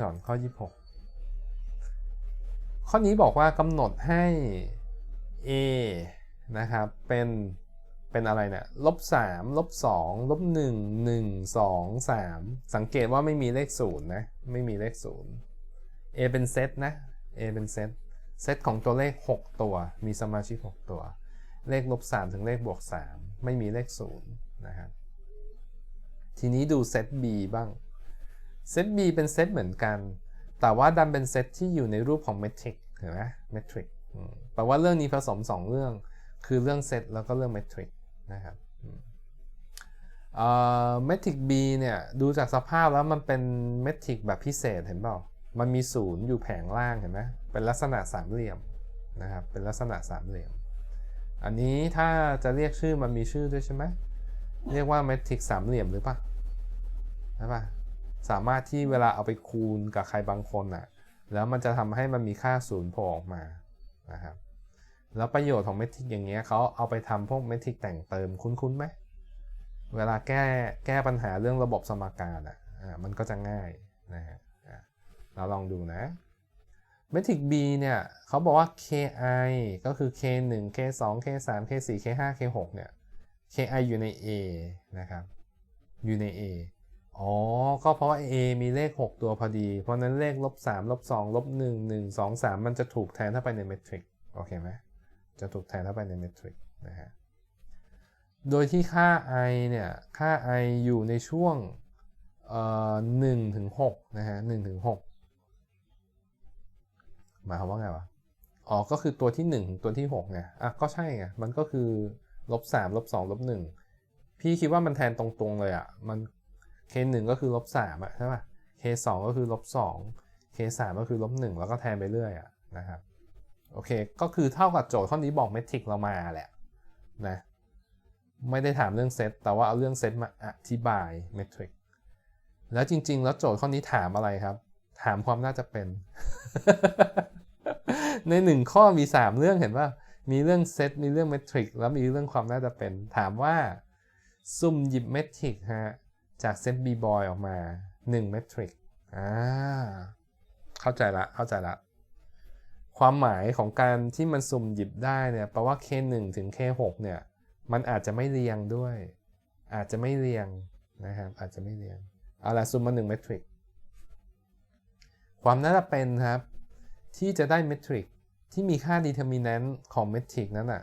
ก่อนข้อ 26 ข้อนี้บอกว่ากำหนดให้ a นะครับ เป็น เป็นอะไรเนี่ยลบ3ลบ2ลบ1 1 2 3 สังเกตว่าไม่มีเลข 0 นะ ไม่มีเลข 0 a เป็นเซตนะ a เป็นเซต เซตของตัวเลข 6 ตัว มีสมาชิก 6 ตัว เลขลบ3ถึงเลขบวก 3 ไม่มีเลข 0 นะครับ ทีนี้ดูเซต b บ้าง เซต b เป็นเซตเหมือนกัน แต่ว่าดันเป็นเซตที่อยู่ในรูปของเมทริกเห็นไหมเมทริกแปลว่าเรื่องนี้ผสม 2 เรื่อง คือเรื่องเซตแล้วก็เรื่องเมทริกนะครับเมทริก b เนี่ย ดูจากสภาพแล้วมันเป็นเมทริกแบบพิเศษเห็นเปล่า มันมีศูนย์อยู่แผงล่างเห็นไหมเป็นลักษณะสามเหลี่ยมนะครับ เป็นลักษณะสามเหลี่ยม อันนี้ถ้าจะเรียกชื่อมันมีชื่อด้วยใช่ไหม เรียกว่าเมทริกสามเหลี่ยมหรือเปล่าใช่ปะ สามารถที่เวลาเอาไปคูณกับใครบางคนอะแล้วมันจะทำให้มันมีค่าศูนย์โผล่ออกมานะครับแล้วประโยชน์ของเมทริกอย่างเงี้ยเขาเอาไปทำพวกเมทริกแต่งเติมคุ้นๆไหมเวลาแก้แก้ปัญหาเรื่องระบบสมการอะอ่ามันก็จะง่ายนะฮะเราลองดูนะเมทริก B เนี่ยเขาบอกว่า ki ก็คือ k 1 k 2 k 3 k 4 k 5 k 6 เนี่ย ki อยู่ใน A นะครับ อยู่ใน A อ๋อ ก็เพราะว่า A มีเลข 6 ตัวพอดี เพราะนั้นเลขลบ3ลบ2ลบ1 1 2 3 มันจะถูกแทนเข้าไปในเมทริกโอเคไหมจะถูกแทนเข้าไปในเมทริกนะฮะ โดยที่ค่า i เนี่ย ค่า i อยู่ในช่วงเอ่อ1ถึง6นะฮะ1ถึง6หมายความว่าไงวะ อ๋อ ก็คือตัวที่ 1 ถึงตัวที่6ไงอะก็ใช่ไง มันก็คือลบ3ลบ2ลบ1พี่คิดว่ามันแทนตรงๆเลยอะ มัน k 1ก็คือลบ3อะใช่ป่ะ k 2ก็คือลบ2 k 3ก็คือลบ1แล้วก็แทนไปเรื่อยอะนะครับโอเค ก็คือเท่ากับโจทย์ข้อนี้บอกเมทริกเรามาแหละนะไม่ได้ถามเรื่องเซตแต่ว่าเอาเรื่องเซตมาอธิบายเมทริกแล้วจริง ๆ แล้วโจทย์ข้อนี้ถามอะไรครับ ถามความน่าจะเป็น ในหนึ่งข้อมี 3 เรื่องเห็นว่ามีเรื่องเซตมีเรื่องเมทริกแล้วมีเรื่องความน่าจะเป็น ถามว่าซุ่มหยิบเมทริกฮะ จากเซต b boy ออกมา1เมทริกอ่าเข้าใจละเข้าใจละ ความหมายของการที่มันสุ่มหยิบได้เนี่ยแปลว่า k1 ถึง k6 เนี่ยมันอาจจะไม่เรียงด้วย อาจจะไม่เรียงนะครับอาจจะไม่เรียงเอาละซุมมา1เมทริกความน่าจะเป็นครับ ที่จะได้เมทริกที่มีค่า determinant ของเมทริกนั้นอะ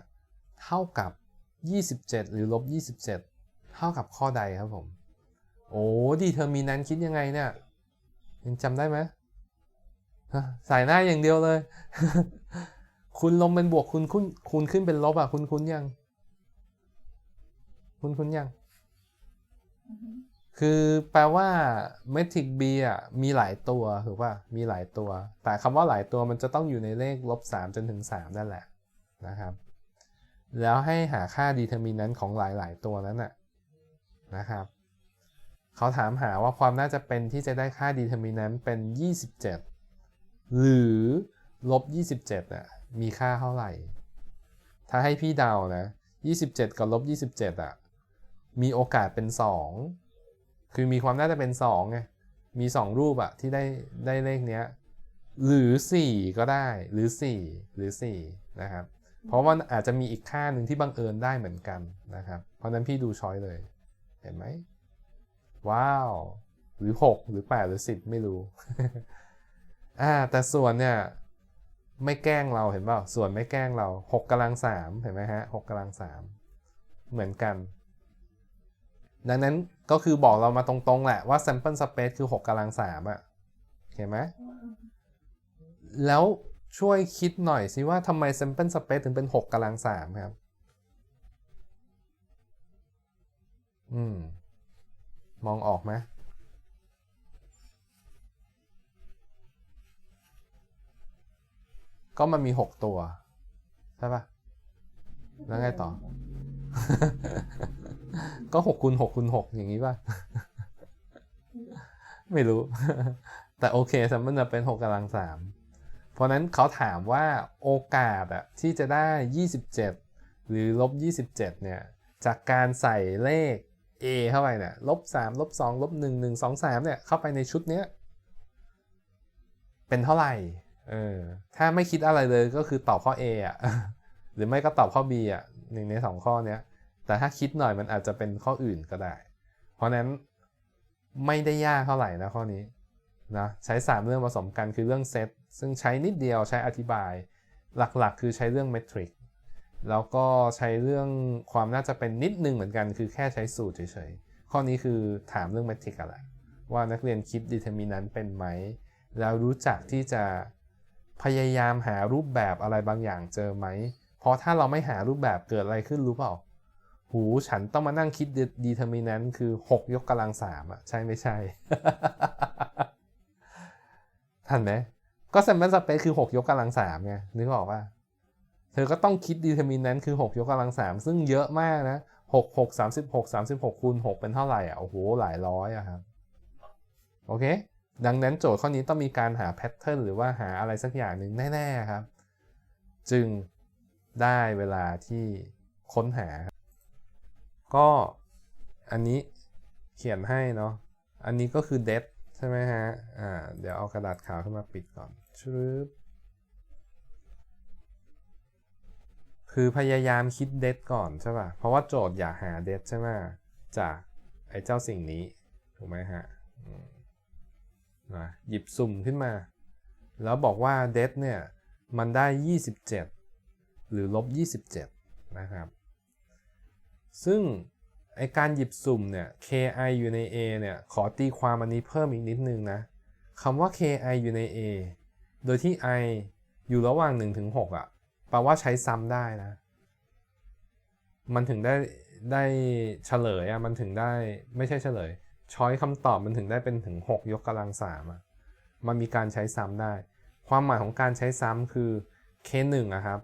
เท่ากับ 27 หรือลบ 27 เท่ากับข้อใดครับผม โอ้ determinant คิดยังไงเนี่ยยังจำได้ไหมสายหน้าอย่างเดียวเลย คุณลงเป็นบวกคุณคุณคุณขึ้นเป็นลบอะ คุณคุณยัง คุณคุณยัง คือแปลว่า metric b อะมีหลายตัวถูกป่ะมีหลายตัว แต่คำว่าหลายตัวมันจะต้องอยู่ในเลขลบ3จนถึง3นั่นแหละนะครับ แล้วให้หาค่า determinant ของหลาย ๆ ตัวนั้นน่ะนะครับ เขาถามหาว่าความน่าจะเป็นที่จะได้ค่า determinant เป็น 27 หรือลบ 27อะมีค่าเท่าไหร่ ถ้าให้พี่เดานะ 27 กับลบ 27อะมีโอกาสเป็น 2 คือมีความน่าจะเป็น2ไงมี 2 รูปอะที่ได้ได้เลขเนี้ยหรือ 4 ก็ได้หรือ 4 หรือ 4 นะครับ เพราะว่าอาจจะมีอีกค่าหนึ่งที่บังเอิญได้เหมือนกันนะครับ เพราะนั้นพี่ดูช้อยเลย เห็นไหม ว้าว หรือ 6 หรือ 8 หรือ 10 ไม่รู้อ่าแต่ส่วนเนี่ย ไม่แกล้งเราเห็นเปล่าส่วนไม่แกล้งเรา6กำลัง3เห็นไหมฮะ6กำลัง3เหมือนกัน ดังนั้นก็คือบอกเรามาตรงๆ แหละว่า sample space คือ 6กำลัง3อะเห็นไหมแล้วช่วยคิดหน่อยสิว่าทำไม sample space ถึงเป็น 6กำลัง3ครับ อืม มองออกไหมก็มันมี6ตัว ใช่ปะแล้วไงต่อ ก็6คูณ6คูณ6อย่างนี้ป่ะ ไม่รู้ แต่โอเคสมมติจะเป็น6กำลัง3เพราะนั้นเขาถามว่าโอกาสอะที่จะได้ 27 หรือลบ 27เนี่ยจากการใส่เลข a เข้าไปเนี่ยลบ3ลบ2ลบ1 1 2 3เนี่ยเข้าไปในชุดเนี้ยเป็นเท่าไหร่เออถ้าไม่คิดอะไรเลยก็คือตอบข้อ A อะหรือไม่ก็ตอบข้อ B อะหนึ่งในสองข้อเนี้ย แต่ถ้าคิดหน่อยมันอาจจะเป็นข้ออื่นก็ได้ เพราะนั้นไม่ได้ยากเท่าไหร่นะข้อนี้นะใช้ 3 เรื่องผสมกันคือเรื่องเซตซึ่งใช้นิดเดียวใช้อธิบาย หลักๆ คือใช้เรื่องเมทริก แล้วก็ใช้เรื่องความน่าจะเป็นนิดนึงเหมือนกัน คือแค่ใช้สูตรเฉยๆ ข้อนี้คือถามเรื่องเมทริกอะไร ว่านักเรียนคิด determinant เป็นไหม แล้วรู้จักที่จะพยายามหารูปแบบอะไรบางอย่างเจอไหม เพราะถ้าเราไม่หารูปแบบเกิดอะไรขึ้นรู้เปล่า หูฉันต้องมานั่งคิด determinant คือ 6 ยกกำลังสามอะใช่ไม่ใช่ ทันไหมก็ sample space คือ 6 ยกกำลังสามไงนึกออกป่ะ ธอก็ต้องคิด determinant คือ 6 ยกกำลังสามซึ่งเยอะมากนะ 6 6 36 36คูณ6เป็นเท่าไหร่อะ โอ้โห หลายร้อยอะครับ โอเค ดังนั้นโจทย์ข้อนี้ต้องมีการหาแพทเทิร์นหรือว่าหาอะไรสักอย่างหนึ่งแน่ ๆ ครับ จึงได้เวลาที่ค้นหา ก็อันนี้เขียนให้เนาะ อันนี้ก็คือ dead ใช่ไหมฮะ อ่า เดี๋ยวเอากระดาษขาวขึ้นมาปิดก่อนชึบ คือพยายามคิดเดทก่อนใช่ป่ะ เพราะว่าโจทย์อยากหาเดทใช่ไหมจากไอ้เจ้าสิ่งนี้ ถูกไหมฮะนะหยิบสุ่มขึ้นมา แล้วบอกว่าเดทเนี่ย มันได้ 27 หรือลบ 27 นะครับ ซึ่งไอการหยิบสุ่มเนี่ย ki อยู่ใน a เนี่ย ขอตีความอันนี้เพิ่มอีกนิดนึงนะคำว่า ki อยู่ใน a โดยที่ i อยู่ระหว่าง1ถึง6อะ แปลว่าใช้ซ้ำได้นะ มันถึงได้ได้เฉลยอะมันถึงได้ไม่ใช่เฉลย ช้อยคำตอบมันถึงได้เป็นถึง 6 ยกกำลังสามอะมันมีการใช้ซ้ำได้ ความหมายของการใช้ซ้ำคือ k1 อะครับ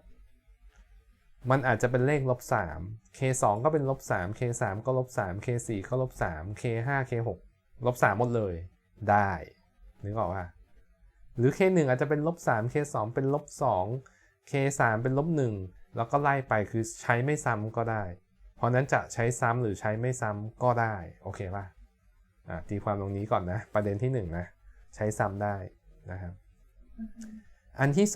มันอาจจะเป็นเลขลบ3 k2 ก็เป็นลบ3 k3 ก็ลบ3 k4 ก็ลบ3 k5 k6 ลบ3หมดเลยได้นึกออกป่ะหรือ k1 อาจจะเป็นลบ3 k2 เป็นลบ2 k3 เป็นลบ1แล้วก็ไล่ไปคือใช้ไม่ซ้ำก็ได้ เพราะนั้นจะใช้ซ้ำหรือใช้ไม่ซ้ำก็ได้ โอเคป่ะอะตีความตรงนี้ก่อนนะ ประเด็นที่1นนะใช้ซ้ำได้นะครับอันที่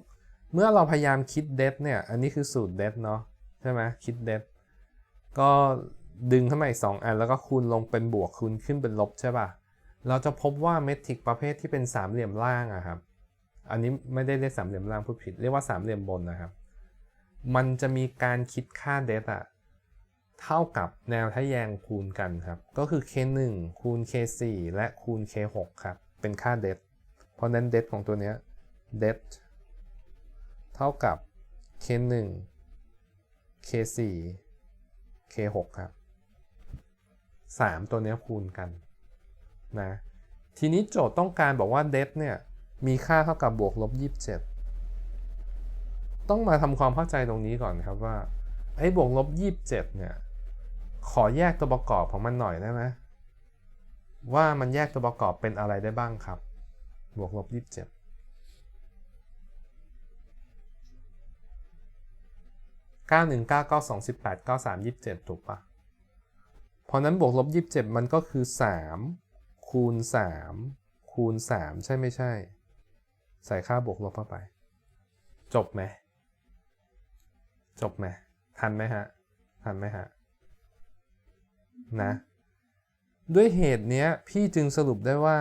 2 เมื่อเราพยายามคิดเดฟเนี่ย อันนี้คือสูตรเดฟเนาะใช่ไหมคิดเดฟก็ดึงเข้ามาอีก2อัน แล้วก็คูณลงเป็นบวกคูณขึ้นเป็นลบใช่ป่ะ เราจะพบว่าเมทริกประเภทที่เป็นสามเหลี่ยมล่างอะครับ อันนี้ไม่ได้เรียกสามเหลี่ยมล่างพูดผิด เรียกว่าสามเหลี่ยมบนนะครับ มันจะมีการคิดค่าเดฟอะเท่ากับแนวทะแยงคูณกันครับ ก็คือ k1 คูณ k4 และคูณ k6 ครับ เป็นค่าเดฟเพราะนั้นเดฟของตัวเนี้ยเดฟเท่ากับ k1 k4 k6 ครับ 3 ตัวเนี้ยคูณกันนะ ทีนี้โจทย์ต้องการบอกว่าเดฟเนี่ย มีค่าเท่ากับบวกลบ 27 ต้องมาทำความเข้าใจตรงนี้ก่อนครับว่า ไอ้บวกลบ 27 เนี่ย ขอแยกตัวประกอบของมันหน่อยได้ไหมว่ามันแยกตัวประกอบเป็นอะไรได้บ้างครับ บวกลบ 27 9 1 9 9 2 18 9 3 27ถูกปะเพราะนั้นบวกลบ27มันก็คือ3คูณ3คูณ3ใช่ไม่ใช่ ใส่ค่าบวกลบเข้าไป จบไหม จบไหม ทันไหมฮะ ทันไหมฮะ นะ ด้วยเหตุเนี้ย พี่จึงสรุปได้ว่า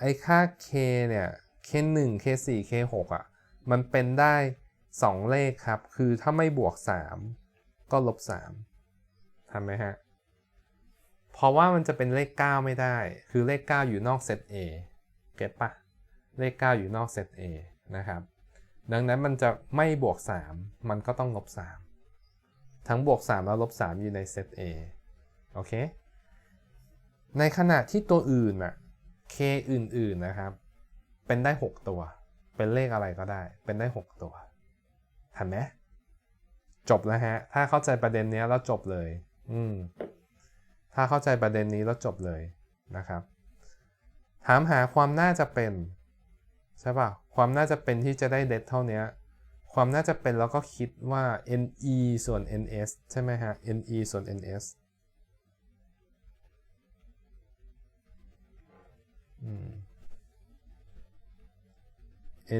ไอ้ค่า k เนี่ย k1 k4 k6 อะ มันเป็นได้ 2 เลขครับ คือถ้าไม่บวก 3 ก็ลบ 3ทำไหมฮะเพราะว่ามันจะเป็นเลข 9 ไม่ได้ คือเลข 9 อยู่นอกเซต A เก็ตปะ เลข 9 อยู่นอกเซต A นะครับ ดังนั้นมันจะไม่บวก 3 มันก็ต้องลบ 3 ทั้งบวก 3 แล้วลบ 3 อยู่ในเซต A โอเค ในขณะที่ตัวอื่นอะ k อื่น ๆ นะครับ เป็นได้ 6 ตัว เป็นเลขอะไรก็ได้ เป็นได้ 6 ตัวทันไหมจบแล้วฮะ ถ้าเข้าใจประเด็นนี้แล้วจบเลย อืม ถ้าเข้าใจประเด็นนี้แล้วจบเลยนะครับ ถามหาความน่าจะเป็น ใช่ป่ะความน่าจะเป็นที่จะได้เดทเท่านี้ความน่าจะเป็นเราก็คิดว่า ne ส่วน ns ใช่ไหมฮะ ne ส่วน ns อืม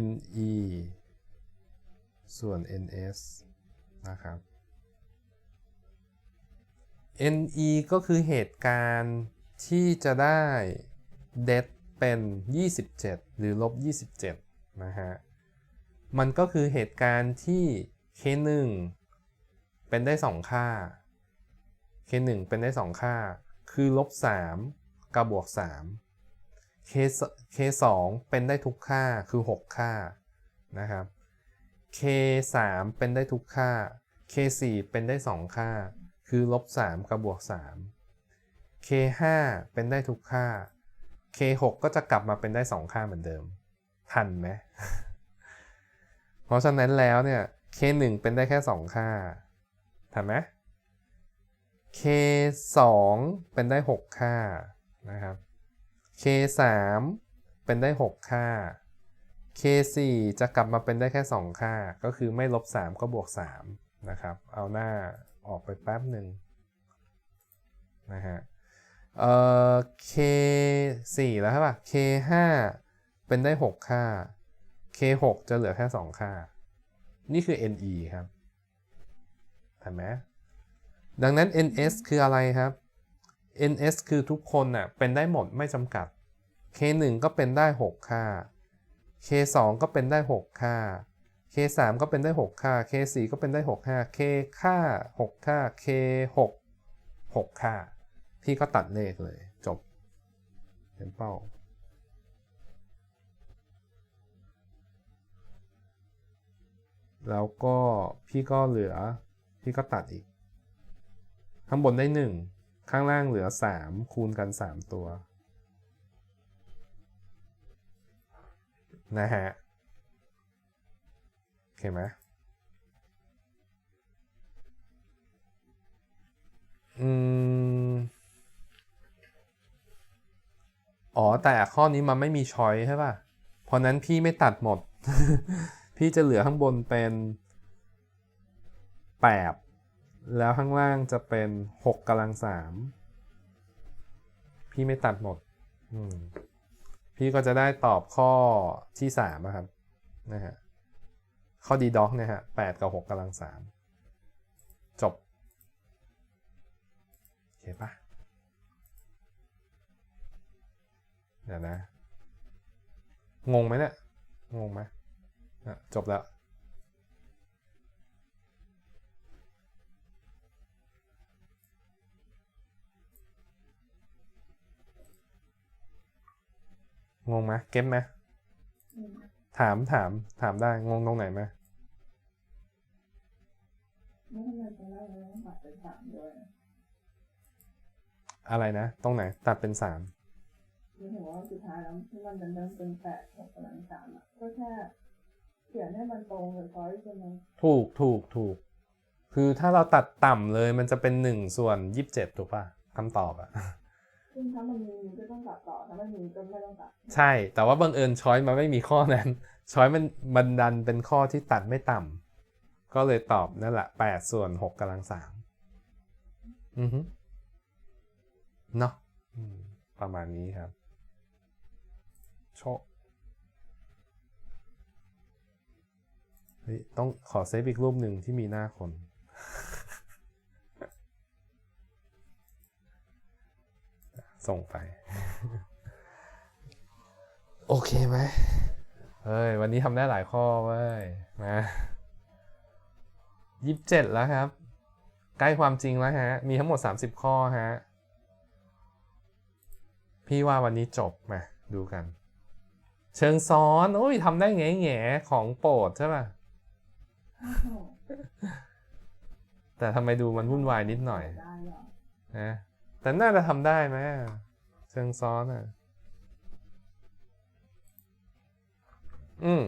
ne ส่วน ns นะครับ ne ก็คือเหตุการณ์ที่จะได้ det เป็น 27 หรือลบ 27 นะฮะ มันก็คือเหตุการณ์ที่ k1 เป็นได้ 2 ค่า k1 เป็นได้ 2 ค่า คือลบ 3 กับบวก 3 k k2 เป็นได้ทุกค่าคือ 6 ค่านะครับ k3 เป็นได้ทุกค่า k4 เป็นได้ 2 ค่า คือลบ 3 กับบวก 3 k5 เป็นได้ทุกค่า k6 ก็จะกลับมาเป็นได้ 2 ค่าเหมือนเดิม ทันไหม เพราะฉะนั้นแล้วเนี่ย k1 เป็นได้แค่ 2 ค่า ทันไหม k2 เป็นได้ 6 ค่านะครับ k3 เป็นได้ 6 ค่า k4 จะกลับมาเป็นได้แค่ 2 ค่า ก็คือไม่ลบ 3 ก็บวก 3 นะครับ เอาหน้าออกไปแป๊บหนึ่งนะฮะ เอ่อ k4 แล้วใช่ป่ะ k5 เป็นได้ 6 ค่า k6 จะเหลือแค่ 2 ค่า นี่คือ ne ครับเห็นไหมดังนั้น ns คืออะไรครับ ns คือทุกคนน่ะเป็นได้หมดไม่จำกัด k1 ก็เป็นได้ 6 ค่า k2 ก็เป็นได้ 6 ค่า k3 ก็เป็นได้ 6 ค่า k4 ก็เป็นได้ 6 ค่า k ค่า 6 ค่า k6 6 ค่า พี่ก็ตัดเลขเลย จบเห็นเป้า แล้วก็พี่ก็เหลือ พี่ก็ตัดอีก ข้างบนได้ 1 ข้างล่างเหลือ 3 คูณกัน 3 ตัว นะฮะโอเคไหมอืม อ๋อแต่ข้อนี้มันไม่มีช้อยใช่ป่ะ เพราะนั้นพี่ไม่ตัดหมด พี่จะเหลือข้างบนเป็น8แล้วข้างล่างจะเป็น6กกำลังสามพี่ไม่ตัดหมด อืมพี่ก็จะได้ตอบข้อที่สามอะครับนะฮะข้อดีด็อกเนี่ยฮะแปดกับหกกำลังสามจบ โอเคปะ เดี๋ยวนะ งงไหมเนี่ย งงไหมอะจบแล้วงงไหมเก็ตไหมถามถามถามได้งงตรงไหนไหมไม่ทำไมตอนแรกเราต้องตัดเป็นสามด้วยอะไรนะ ตรงไหน ตัดเป็นสาม คือถึงว่าสุดท้ายแล้วที่มันเป็นเริ่มเป็นแปดหกกำลังสามอะก็แค่เขียนให้มันตรงกับช้อยใช่ไหมถูกถูกถูก คือถ้าเราตัดต่ำเลยมันจะเป็นหนึ่งส่วนยี่สิบเจ็ดถูกป่ะคำตอบอะ ซึ่งถ้ามันมีก็ต้องตัดต่อถ้าไม่มีก็ไม่ต้องตัดใช่ แต่ว่าบังเอิญช้อยมันไม่มีข้อนั้น ช้อยมันบันดันเป็นข้อที่ตัดไม่ต่ำก็เลยตอบนั่นแหละแปดส่วนหกกำลังสามอือฮึเนาะอืมประมาณนี้ครับ โชคเฮ้ยต้องขอเซฟอีกรูปหนึ่งที่มีหน้าคน ส่งไป โอเคไหมเฮ้ย วันนี้ทำได้หลายข้อเว้ยนะยี่สิบเจ็ดแล้วครับ ใกล้ความจริงแล้วฮะ มีทั้งหมด30ข้อฮะ พี่ว่าวันนี้จบมาดูกัน เชิงซ้อนโอ้ยทำได้แง่แง่ๆของโปรดใช่ป่ะอ้าวแต่ทำไมดูมันวุ่นวายนิดหน่อยได้เหรอนะแต่น่าจะทำได้ไหมเชิงซ้อนอะ อืม